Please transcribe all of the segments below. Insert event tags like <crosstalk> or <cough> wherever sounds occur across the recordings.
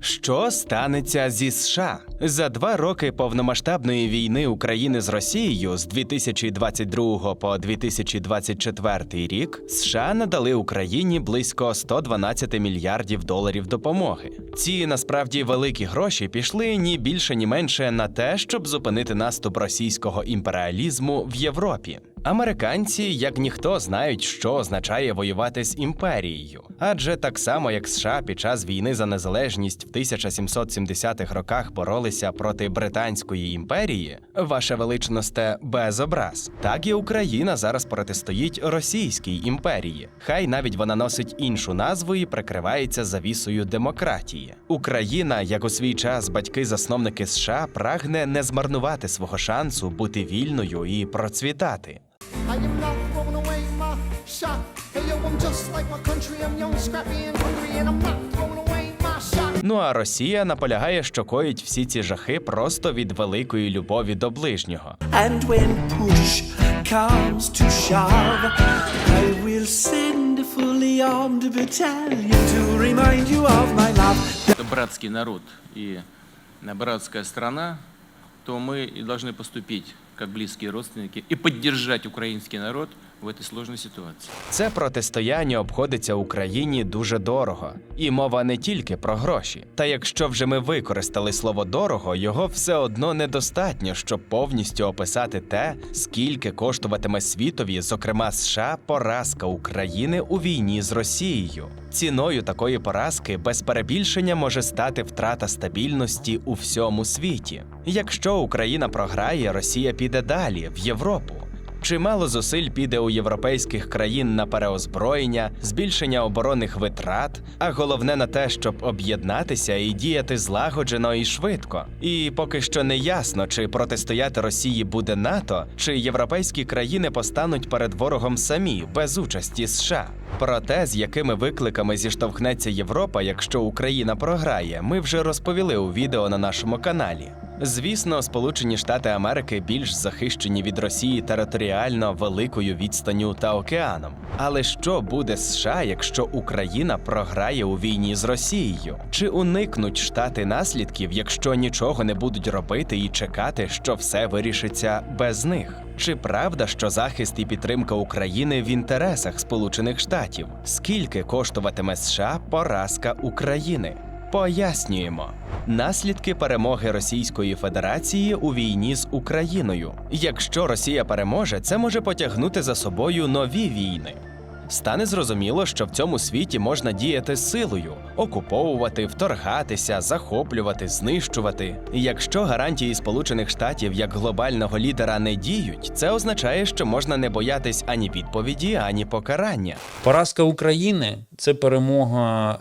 Що станеться зі США за два роки повномасштабної війни України з Росією з 2022 по 2024 рік США надали Україні близько 112 мільярдів доларів допомоги. Ці насправді великі гроші пішли ні більше, ні менше на те, щоб зупинити наступ російського імперіалізму в Європі. Американці, як ніхто, знають, що означає воювати з імперією. Адже так само, як США під час війни за незалежність в 1770-х роках боролися проти Британської імперії, ваше величносте без образ, так і Україна зараз протистоїть Російській імперії. Хай навіть вона носить іншу назву і прикривається завісою демократії. Україна, як у свій час батьки-засновники США, прагне не змарнувати свого шансу бути вільною і процвітати. I am not throwing away my shot. Hey yo, I'm just like my country. I'm young, scrappy, and hungry, and I'm not throwing away my shot. Ну а Росія наполягає, що коїть всі ці жахи просто від великої любові до ближнього. And when push comes to shove, I will send a fully armed battalion to remind you of my love. это братский народ и э, братская страна, то мы и должны поступить как близкие родственники и поддержать украинский народ в сложной ситуации. Це протистояння обходиться Україні дуже дорого, і мова не тільки про гроші. Та якщо вже ми використали слово дорого, його все одно недостатньо, щоб повністю описати те, скільки коштуватиме світові, зокрема США, поразка України у війні з Росією. Ціною такої поразки без перебільшення може стати втрата стабільності у всьому світі. Якщо Україна програє, Росія піде далі в Європу. Чимало зусиль піде у європейських країн на переозброєння, збільшення оборонних витрат, а головне на те, щоб об'єднатися і діяти злагоджено і швидко. І поки що не ясно, чи протистояти Росії буде НАТО, чи європейські країни постануть перед ворогом самі без участі США. Про те, з якими викликами зіштовхнеться Європа, якщо Україна програє, ми вже розповіли у відео на нашому каналі. Звісно, Сполучені Штати Америки більш захищені від Росії територіально великою відстанню та океаном. Але що буде США, якщо Україна програє у війні з Росією? Чи уникнуть штати наслідків, якщо нічого не будуть робити і чекати, що все вирішиться без них? Чи правда, що захист і підтримка України в інтересах Сполучених Штатів? Скільки коштуватиме США поразка України? Пояснюємо наслідки перемоги Російської Федерації у війні з Україною. Якщо Росія переможе, це може потягнути за собою нові війни. Стане зрозуміло, що в цьому світі можна діяти силою, окуповувати, вторгатися, захоплювати, знищувати. І якщо гарантії Сполучених Штатів як глобального лідера не діють, це означає, що можна не боятись ані відповіді, ані покарання. Поразка України це перемога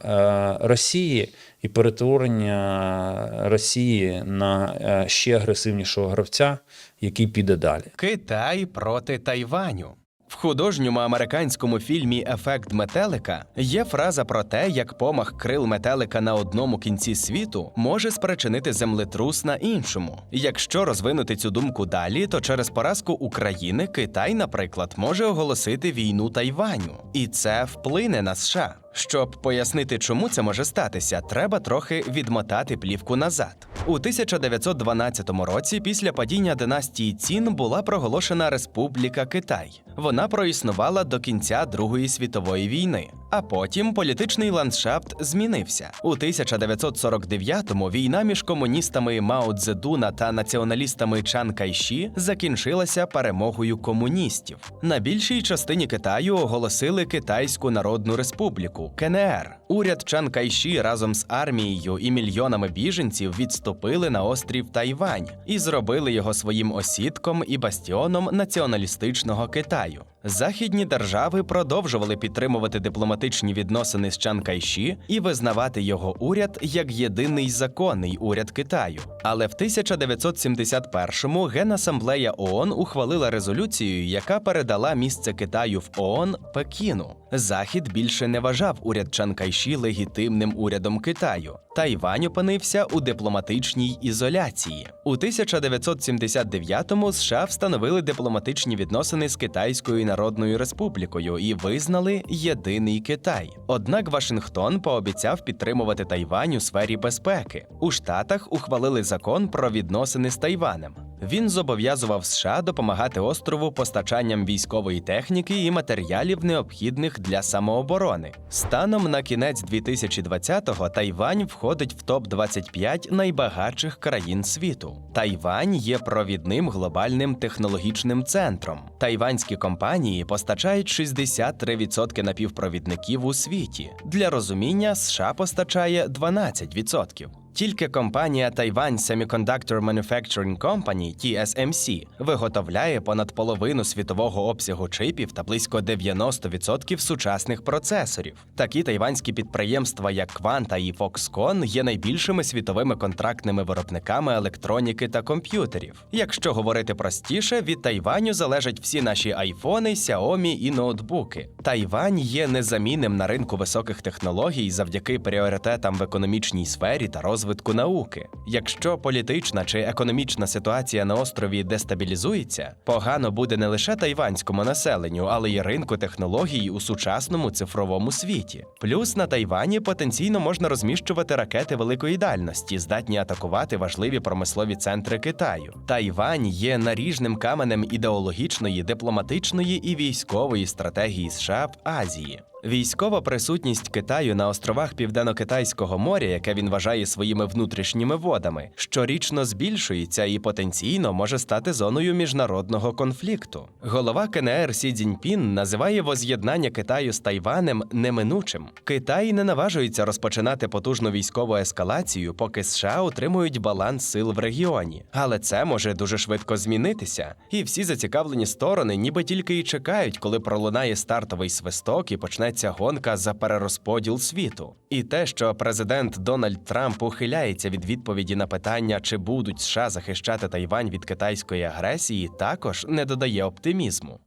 е, Росії і перетворення Росії на е, ще агресивнішого гравця, який піде далі. Китай проти Тайваню. В художньому американському фільмі Ефект метелика є фраза про те, як помах крил метелика на одному кінці світу може спричинити землетрус на іншому. Якщо розвинути цю думку далі, то через поразку України Китай, наприклад, може оголосити війну Тайваню, і це вплине на США. Щоб пояснити, чому це може статися, треба трохи відмотати плівку назад. У 1912 році, після падіння династії Цін, була проголошена Республіка Китай. Вона проіснувала до кінця Другої світової війни. А потім політичний ландшафт змінився. У 1949-му війна між комуністами Мао Цзедуна та націоналістами Чан Кайші закінчилася перемогою комуністів. На більшій частині Китаю оголосили Китайську Народну Республіку КНР. Уряд Чан Кайші разом з армією і мільйонами біженців відступили на острів Тайвань і зробили його своїм осідком і бастіоном націоналістичного Китаю. Західні держави продовжували підтримувати дипломатичні відносини з Чан Кайші і визнавати його уряд як єдиний законний уряд Китаю. Але в 1971-му Генасамблея ООН ухвалила резолюцію, яка передала місце Китаю в ООН Пекіну. Захід більше не вважав уряд Чан Кайші легітимним урядом Китаю. Тайвань опинився у дипломатичній ізоляції. У 1979-му США встановили дипломатичні відносини з Китайською Народною Республікою і визнали єдиний Китай. Однак Вашингтон пообіцяв підтримувати Тайвань у сфері безпеки. У Штатах ухвалили закон про відносини з Тайванем. Він зобов'язував США допомагати острову постачанням військової техніки і матеріалів, необхідних для самооборони. Станом на кінець 2020-го Тайвань входить в топ 25 найбагатших країн світу. Тайвань є провідним глобальним технологічним центром. Тайванські компанії постачають 63% напівпровідників у світі. Для розуміння США постачає 12%. Тільки компанія Taiwan Semiconductor Manufacturing Company TSMC виготовляє понад половину світового обсягу чипів та близько 90% сучасних процесорів. Такі тайванські підприємства, як Quanta і Foxconn, є найбільшими світовими контрактними виробниками електроніки та комп'ютерів. Якщо говорити простіше, від Тайваню залежать всі наші айфони, Xiaomi і ноутбуки. Тайвань є незамінним на ринку високих технологій завдяки пріоритетам в економічній сфері та розвитку науки. Якщо політична чи економічна ситуація на острові дестабілізується, погано буде не лише тайванському населенню, але й ринку технологій у сучасному цифровому світі. Плюс на Тайвані потенційно можна розміщувати ракети великої дальності, здатні атакувати важливі промислові центри Китаю. Тайвань є наріжним каменем ідеологічної, дипломатичної і військової стратегії США в Азії. Військова присутність Китаю на островах Південно-Китайського моря, яке він вважає своїми внутрішніми водами, щорічно збільшується і потенційно може стати зоною міжнародного конфлікту. Голова КНР Сі Цзіньпін називає воз'єднання Китаю з Тайванем неминучим. Китай не наважується розпочинати потужну військову ескалацію, поки США утримують баланс сил в регіоні. Але це може дуже швидко змінитися, і всі зацікавлені сторони ніби тільки й чекають, коли пролунає стартовий свисток і почнеться гонка за перерозподіл світу. І те, що президент Дональд Трамп ухиляється від відповіді на питання, чи будуть США захищати Тайвань від китайської агресії, також не додає оптимізму.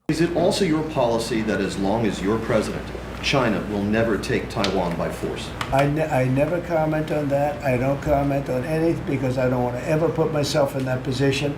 China will never take Taiwan by force? I, ne- I never comment on that. I don't comment on anything because I don't want to ever put myself in that position.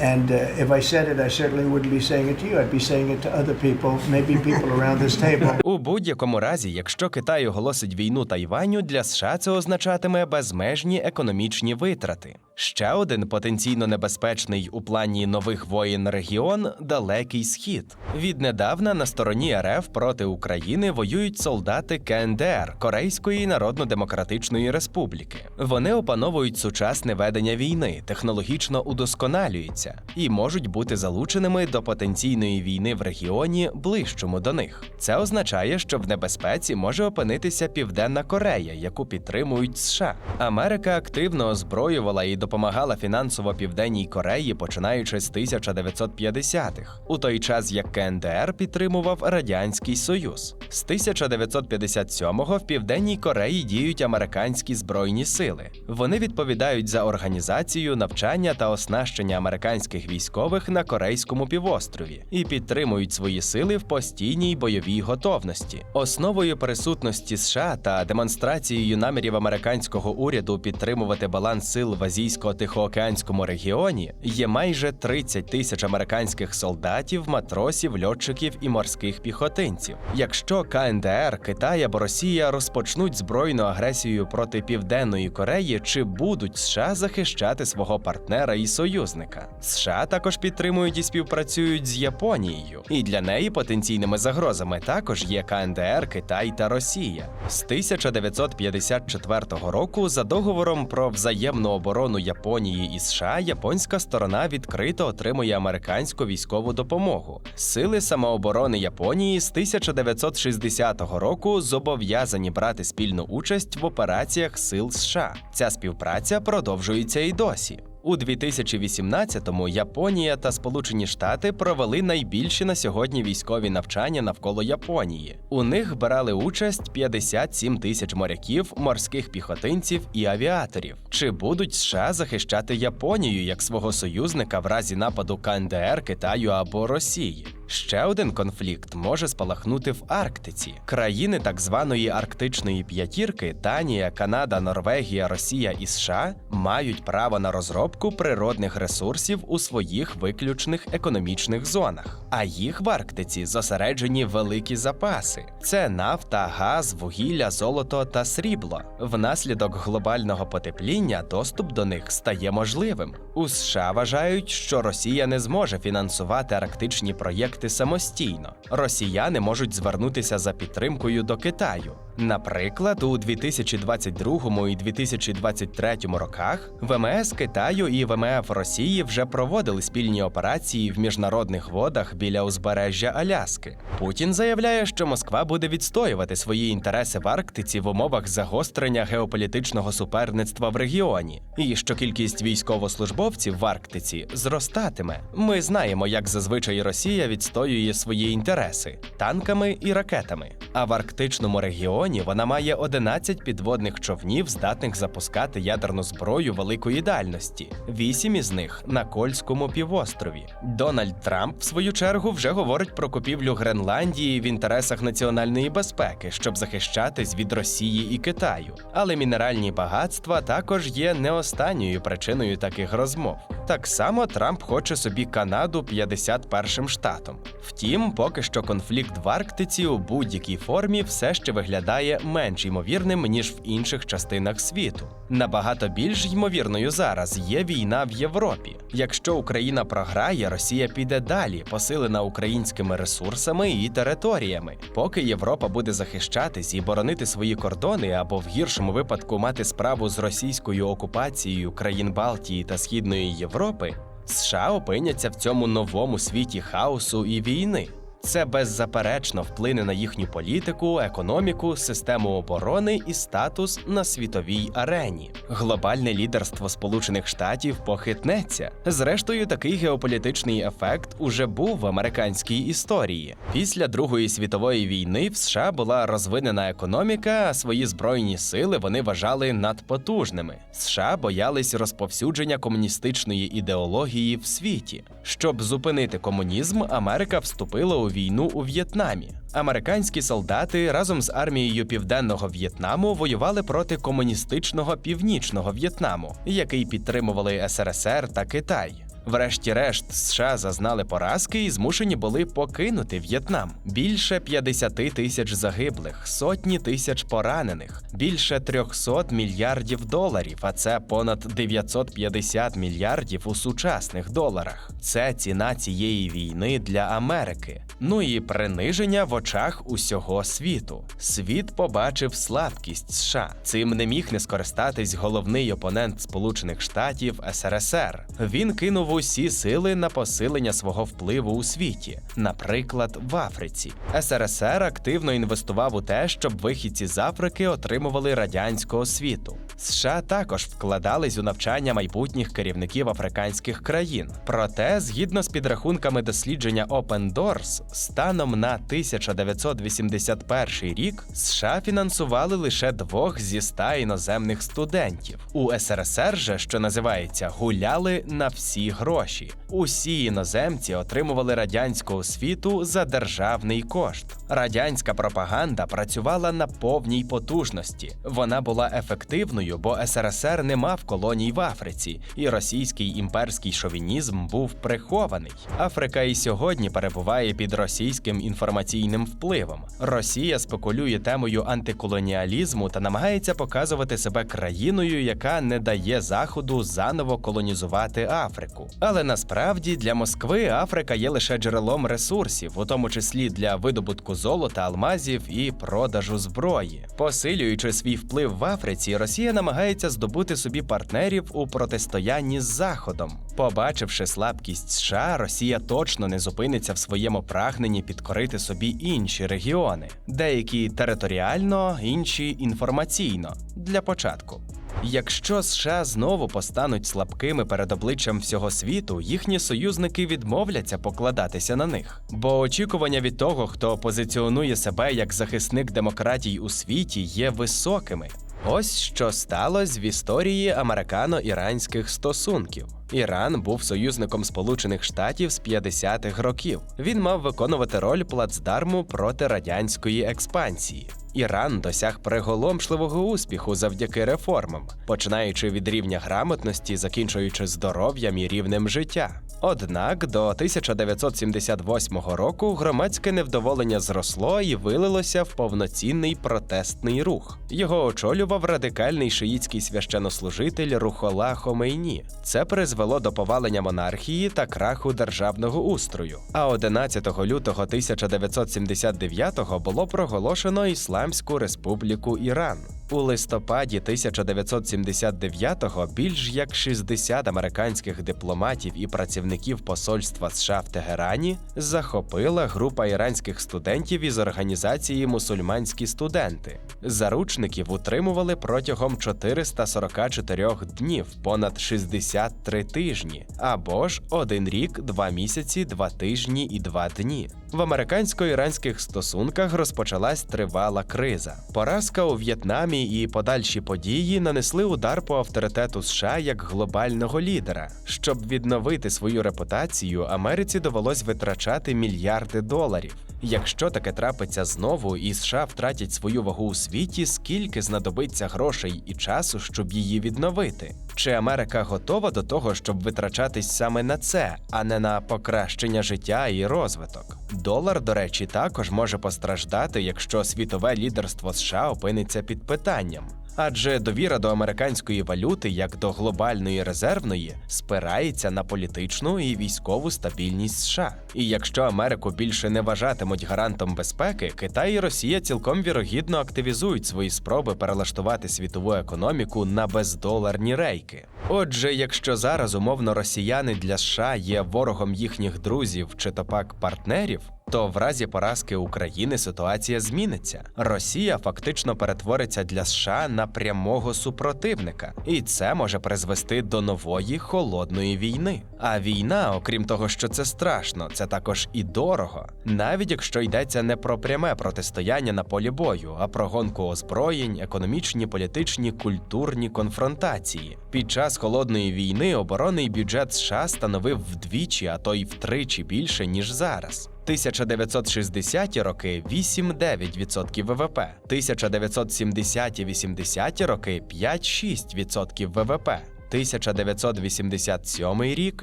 And uh, if I said it, I certainly wouldn't be saying it to you. I'd be saying it to other people, maybe people around this table. <laughs> У будь-якому разі, якщо Китай оголосить війну Тайваню, для США це означатиме безмежні економічні витрати. Ще один потенційно небезпечний у плані нових воєн регіон далекий схід. Віднедавна на стороні РФ проти України воюють солдати КНДР Корейської Народно-Демократичної Республіки. Вони опановують сучасне ведення війни, технологічно удосконалюються і можуть бути залученими до потенційної війни в регіоні ближчому до них. Це означає, що в небезпеці може опинитися Південна Корея, яку підтримують США. Америка активно озброювала і допомагала фінансово Південній Кореї, починаючи з 1950-х, у той час як КНДР підтримував Радянський Союз. З 1957-го в Південній Кореї діють американські збройні сили. Вони відповідають за організацію, навчання та оснащення американських військових на Корейському півострові і підтримують свої сили в постійній бойовій готовності. Основою присутності США та демонстрацією намірів американського уряду підтримувати баланс сил в азійсько-тихоокеанському регіоні є майже 30 тисяч американських солдатів, матросів, льотчиків і морських піхотинців. Якщо КНДР, Китай або Росія розпочнуть збройну агресію проти Південної Кореї, чи будуть США захищати свого партнера і союзника? США також підтримують і співпрацюють з Японією, і для неї потенційними загрозами також є КНДР, Китай та Росія. З 1954 року за договором про взаємну оборону Японії і США японська сторона відкрито отримує американську військову допомогу. Сили самооборони Японії з 1960 року зобов'язані брати спільну участь в операціях сил США. Ця співпраця продовжується і досі. У 2018-му Японія та Сполучені Штати провели найбільші на сьогодні військові навчання навколо Японії. У них брали участь 57 тисяч моряків, морських піхотинців і авіаторів. Чи будуть США захищати Японію як свого союзника в разі нападу КНДР, Китаю або Росії? Ще один конфлікт може спалахнути в Арктиці. Країни так званої Арктичної п'ятірки Данія, Канада, Норвегія, Росія і США мають право на розробку природних ресурсів у своїх виключних економічних зонах. А їх в Арктиці зосереджені великі запаси: це нафта, газ, вугілля, золото та срібло. Внаслідок глобального потепління доступ до них стає можливим. У США вважають, що Росія не зможе фінансувати арктичні проєкти самостійно. Росіяни можуть звернутися за підтримкою до Китаю. Наприклад, у 2022 і 2023 роках ВМС Китаю і ВМФ Росії вже проводили спільні операції в міжнародних водах біля узбережжя Аляски. Путін заявляє, що Москва буде відстоювати свої інтереси в Арктиці в умовах загострення геополітичного суперництва в регіоні, і що кількість військовослужбовців в Арктиці зростатиме. Ми знаємо, як зазвичай Росія відстоює свої інтереси танками і ракетами. А в арктичному регіоні вона має 11 підводних човнів, здатних запускати ядерну зброю великої дальності. Вісім із них на Кольському півострові. Дональд Трамп, в свою чергу, вже говорить про купівлю Гренландії в інтересах національної безпеки, щоб захищатись від Росії і Китаю. Але мінеральні багатства також є не останньою причиною таких розмов. Так само Трамп хоче собі Канаду 51-м штатом. Втім, поки що конфлікт в Арктиці у будь-якій формі все ще виглядає менш ймовірним ніж в інших частинах світу. Набагато більш ймовірною зараз є війна в Європі. Якщо Україна програє, Росія піде далі, посилена українськими ресурсами і територіями. Поки Європа буде захищатись і боронити свої кордони, або в гіршому випадку мати справу з російською окупацією країн Балтії та Східної Європи, США опиняться в цьому новому світі хаосу і війни. Це беззаперечно вплине на їхню політику, економіку, систему оборони і статус на світовій арені. Глобальне лідерство Сполучених Штатів похитнеться. Зрештою, такий геополітичний ефект уже був в американській історії. Після Другої світової війни в США була розвинена економіка, а свої збройні сили вони вважали надпотужними. США боялись розповсюдження комуністичної ідеології в світі. Щоб зупинити комунізм, Америка вступила у війну у В'єтнамі. Американські солдати разом з армією Південного В'єтнаму воювали проти комуністичного північного В'єтнаму, який підтримували СРСР та Китай. Врешті-решт, США зазнали поразки і змушені були покинути В'єтнам. Більше 50 тисяч загиблих, сотні тисяч поранених, більше 300 мільярдів доларів, а це понад 950 мільярдів у сучасних доларах. Це ціна цієї війни для Америки. Ну і приниження в очах усього світу. Світ побачив слабкість США. Цим не міг не скористатись головний опонент Сполучених Штатів СРСР. Він кинув усі сили на посилення свого впливу у світі, наприклад, в Африці. СРСР активно інвестував у те, щоб вихідці з Африки отримували радянську освіту. США також вкладались у навчання майбутніх керівників африканських країн. Проте, згідно з підрахунками дослідження Open Doors, станом на 1981 рік США фінансували лише двох зі ста іноземних студентів. У СРСР же, що називається, гуляли на всі гроші. Усі іноземці отримували радянську освіту за державний кошт. Радянська пропаганда працювала на повній потужності. Вона була ефективною, бо СРСР не мав колоній в Африці, і російський імперський шовінізм був прихований. Африка і сьогодні перебуває під російським інформаційним впливом. Росія спекулює темою антиколоніалізму та намагається показувати себе країною, яка не дає заходу заново колонізувати Африку. Але насправді для Москви Африка є лише джерелом ресурсів, у тому числі для видобутку золота, алмазів і продажу зброї. Посилюючи свій вплив в Африці, Росія намагається здобути собі партнерів у протистоянні з Заходом. Побачивши слабкість США, Росія точно не зупиниться в своєму прагненні підкорити собі інші регіони, деякі територіально, інші інформаційно для початку. Якщо США знову постануть слабкими перед обличчям всього світу, їхні союзники відмовляться покладатися на них. Бо очікування від того, хто позиціонує себе як захисник демократій у світі, є високими. Ось що сталося в історії американо-іранських стосунків. Іран був союзником Сполучених Штатів з 50-х років. Він мав виконувати роль плацдарму проти радянської експансії. Іран досяг приголомшливого успіху завдяки реформам, починаючи від рівня грамотності, закінчуючи здоров'ям і рівнем життя. Однак до 1978 року громадське невдоволення зросло і вилилося в повноцінний протестний рух. Його очолював радикальний шиїцький священнослужитель Рухола Хомейні. Це призвело до повалення монархії та краху державного устрою. А 11 лютого 1979-го було проголошено Ісламську Республіку Іран. У листопаді 1979-го більш як 60 американських дипломатів і працівників посольства США в Тегерані захопила група іранських студентів із організації Мусульманські студенти. Заручників утримували протягом 444 днів, понад 63 тижні, або ж один рік, два місяці, два тижні і два дні. В американсько-іранських стосунках розпочалась тривала криза. Поразка у В'єтнамі і подальші події нанесли удар по авторитету США як глобального лідера. Щоб відновити свою репутацію, Америці довелось витрачати мільярди доларів. Якщо таке трапиться знову, і США втратять свою вагу у світі, скільки знадобиться грошей і часу, щоб її відновити? Чи Америка готова до того, щоб витрачатись саме на це, а не на покращення життя і розвиток? Долар, до речі, також може постраждати, якщо світове лідерство США опиниться під питанням. Адже довіра до американської валюти як до глобальної резервної спирається на політичну і військову стабільність США. І якщо Америку більше не вважатимуть гарантом безпеки, Китай і Росія цілком вірогідно активізують свої спроби перелаштувати світову економіку на бездоларні рейки. Отже, якщо зараз умовно росіяни для США є ворогом їхніх друзів чи то пак партнерів, то в разі поразки України ситуація зміниться. Росія фактично перетвориться для США на прямого супротивника, і це може призвести до нової холодної війни. А війна, окрім того, що це страшно, це також і дорого, навіть якщо йдеться не про пряме протистояння на полі бою, а про гонку озброєнь, економічні, політичні, культурні конфронтації. Під час холодної війни оборонний бюджет США становив вдвічі, а то й втричі більше ніж зараз. 1960-ті роки 8-9% ВВП, 1970-80 роки 5-6% ВВП. 1987 рік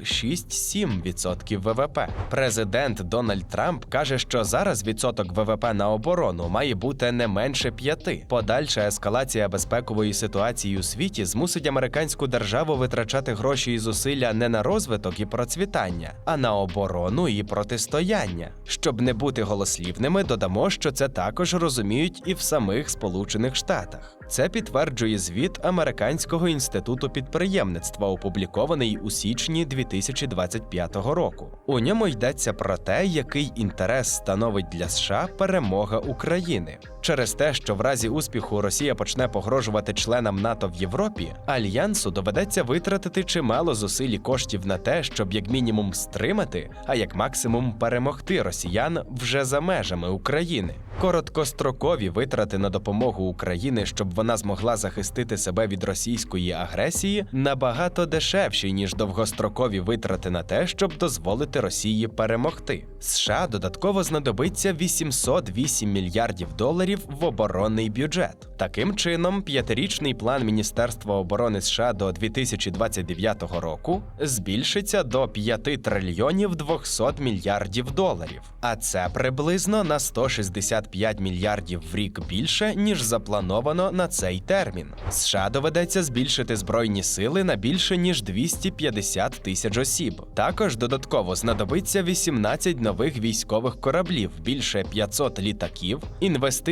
6-7% ВВП. Президент Дональд Трамп каже, що зараз відсоток ВВП на оборону має бути не менше 5. Подальша ескалація безпекової ситуації у світі змусить американську державу витрачати гроші і зусилля не на розвиток і процвітання, а на оборону і протистояння. Щоб не бути голослівними, додамо, що це також розуміють і в самих Сполучених Штатах. Це підтверджує звіт Американського інституту підприємництва, опублікований у січні 2025 року. У ньому йдеться про те, який інтерес становить для США перемога України. Через те, що в разі успіху Росія почне погрожувати членам НАТО в Європі, альянсу доведеться витратити чимало зусиль і коштів на те, щоб як мінімум стримати, а як максимум перемогти росіян вже за межами України. Короткострокові витрати на допомогу Україні, щоб вона змогла захистити себе від російської агресії, набагато дешевші ніж довгострокові витрати на те, щоб дозволити Росії перемогти. США додатково знадобиться 808 мільярдів доларів в оборонний бюджет. Таким чином, п'ятирічний план Міністерства оборони США до 2029 року збільшиться до 5 трильйонів 200 мільярдів доларів. А це приблизно на 165 мільярдів в рік більше, ніж заплановано на цей термін. США доведеться збільшити збройні сили на більше ніж 250 тисяч осіб. Також додатково знадобиться 18 нових військових кораблів, більше 500 літаків,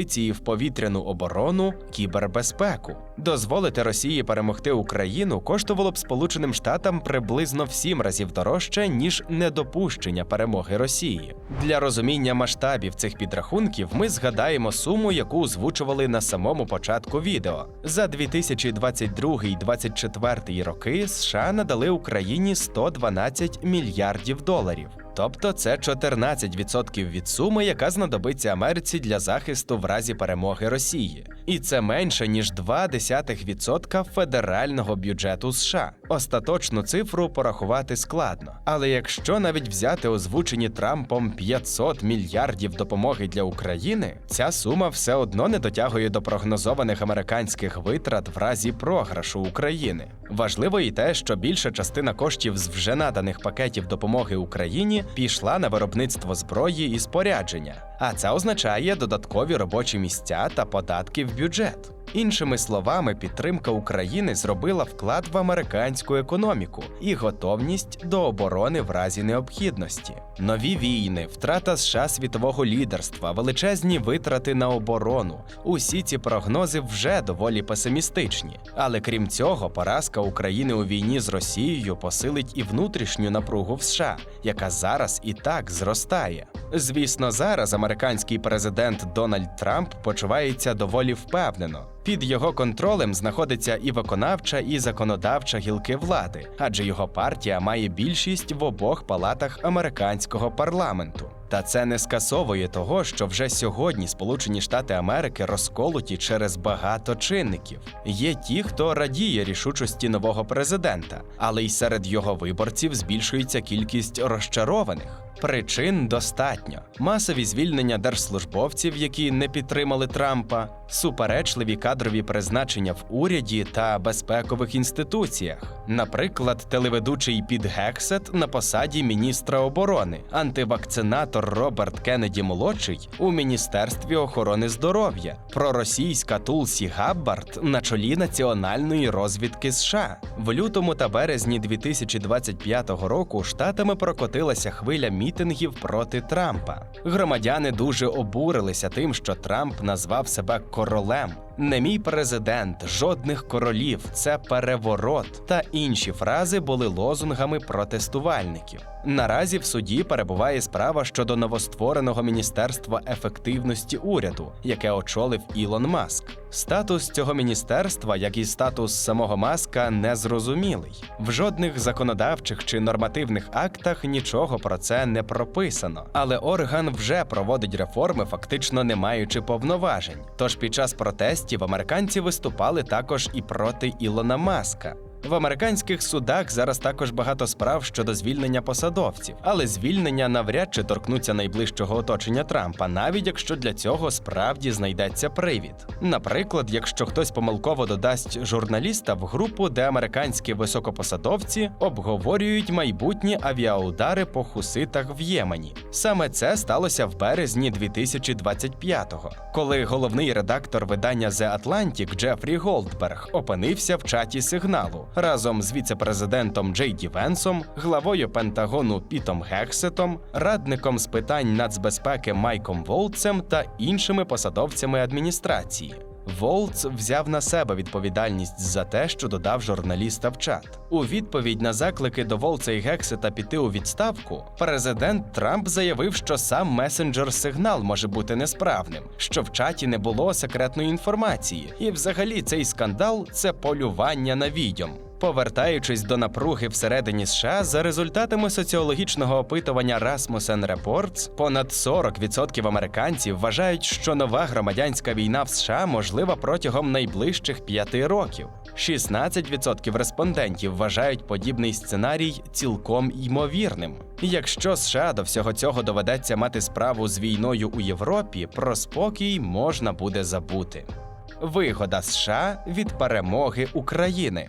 інвестиції в повітряну оборону, кібербезпеку. Дозволити Росії перемогти Україну коштувало б Сполученим Штатам приблизно в сім разів дорожче, ніж недопущення перемоги Росії. Для розуміння масштабів цих підрахунків ми згадаємо суму, яку озвучували на самому початку відео. За 2022-2024 роки США надали Україні 112 мільярдів доларів. Тобто це 14% від суми, яка знадобиться Америці для захисту в разі перемоги Росії. І це менше ніж 0,2% федерального бюджету США. Остаточну цифру порахувати складно. Але якщо навіть взяти озвучені Трампом 500 мільярдів допомоги для України, ця сума все одно не дотягує до прогнозованих американських витрат в разі програшу України. Важливо і те, що більша частина коштів з вже наданих пакетів допомоги Україні пішла на виробництво зброї і спорядження, а це означає додаткові робочі місця та податки в бюджет. Іншими словами, підтримка України зробила вклад в американську економіку і готовність до оборони в разі необхідності. Нові війни, втрата США світового лідерства, величезні витрати на оборону. Усі ці прогнози вже доволі песимістичні. Але крім цього, поразка України у війні з Росією посилить і внутрішню напругу в США, яка зараз і так зростає. Звісно, зараз американський президент Дональд Трамп почувається доволі впевнено. Під його контролем знаходиться і виконавча, і законодавча гілки влади, адже його партія має більшість в обох палатах американського парламенту. Та це не скасовує того, що вже сьогодні Сполучені Штати Америки розколоті через багато чинників. Є ті, хто радіє рішучості нового президента, але й серед його виборців збільшується кількість розчарованих. Причин достатньо: масові звільнення держслужбовців, які не підтримали Трампа, суперечливі кадрові призначення в уряді та безпекових інституціях. Наприклад, телеведучий Піт Гексет на посаді міністра оборони, антивакцинатор Роберт Кеннеді молодший у міністерстві охорони здоров'я, проросійська Тулсі Габбард на чолі національної розвідки США. В лютому та березні 2025 року штатами прокотилася хвиля мітингів проти Трампа. Громадяни дуже обурилися тим, що Трамп назвав себе королем. Не мій президент, жодних королів, це переворот. Та інші фрази були лозунгами протестувальників. Наразі в суді перебуває справа щодо новоствореного міністерства ефективності уряду, яке очолив Ілон Маск. Статус цього міністерства, як і статус самого Маска, незрозумілий. В жодних законодавчих чи нормативних актах нічого про це не прописано. Але орган вже проводить реформи, фактично не маючи повноважень. Тож під час протестів американці виступали також і проти Ілона Маска. В американських судах зараз також багато справ щодо звільнення посадовців, але звільнення навряд чи торкнуться найближчого оточення Трампа, навіть якщо для цього справді знайдеться привід. Наприклад, якщо хтось помилково додасть журналіста в групу, де американські високопосадовці обговорюють майбутні авіаудари по хуситах в Ємені. Саме це сталося в березні 2025-го, коли головний редактор видання The Atlantic Джефрі Голдберг опинився в чаті сигналу разом з віце-президентом Джей Ді Венсом, главою Пентагону Пітом Гексетом, радником з питань нацбезпеки Майком Волцем та іншими посадовцями адміністрації. Волц взяв на себе відповідальність за те, що додав журналіста в чат. У відповідь на заклики до Волца і Гексета піти у відставку, президент Трамп заявив, що сам месенджер сигнал може бути несправним, що в чаті не було секретної інформації, і взагалі цей скандал це полювання на відьом. Повертаючись до напруги всередині США, за результатами соціологічного опитування Rasmussen Reports, понад 40% американців вважають, що нова громадянська війна в США можлива протягом найближчих п'яти років. 16% респондентів вважають подібний сценарій цілком ймовірним. Якщо США до всього цього доведеться мати справу з війною у Європі, про спокій можна буде забути. Вигода США від перемоги України.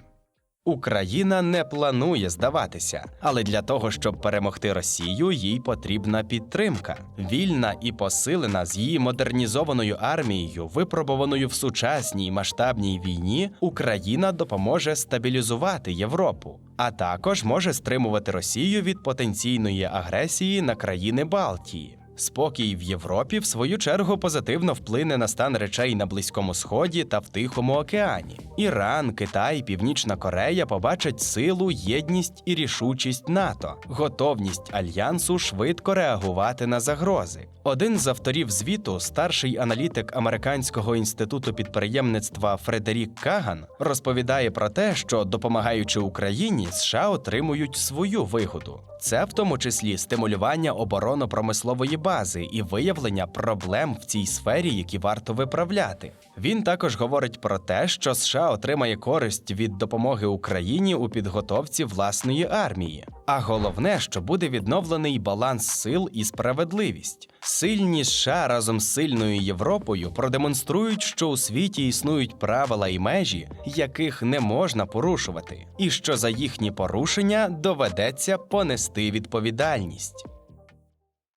Україна не планує здаватися, але для того, щоб перемогти Росію, їй потрібна підтримка. Вільна і посилена з її модернізованою армією, випробованою в сучасній масштабній війні, Україна допоможе стабілізувати Європу, а також може стримувати Росію від потенційної агресії на країни Балтії. Спокій в Європі, в свою чергу, позитивно вплине на стан речей на Близькому Сході та в Тихому океані. Іран, Китай, Північна Корея побачать силу, єдність і рішучість НАТО, готовність альянсу швидко реагувати на загрози. Один з авторів звіту, старший аналітик Американського інституту підприємництва Фредерік Каган, розповідає про те, що допомагаючи Україні, США отримують свою вигоду. Це в тому числі стимулювання оборонно-промислової бази і виявлення проблем в цій сфері, які варто виправляти. Він також говорить про те, що США отримає користь від допомоги Україні у підготовці власної армії. А головне, що буде відновлений баланс сил і справедливість. Сильні США разом з сильною Європою продемонструють, що у світі існують правила і межі, яких не можна порушувати, і що за їхні порушення доведеться понести відповідальність.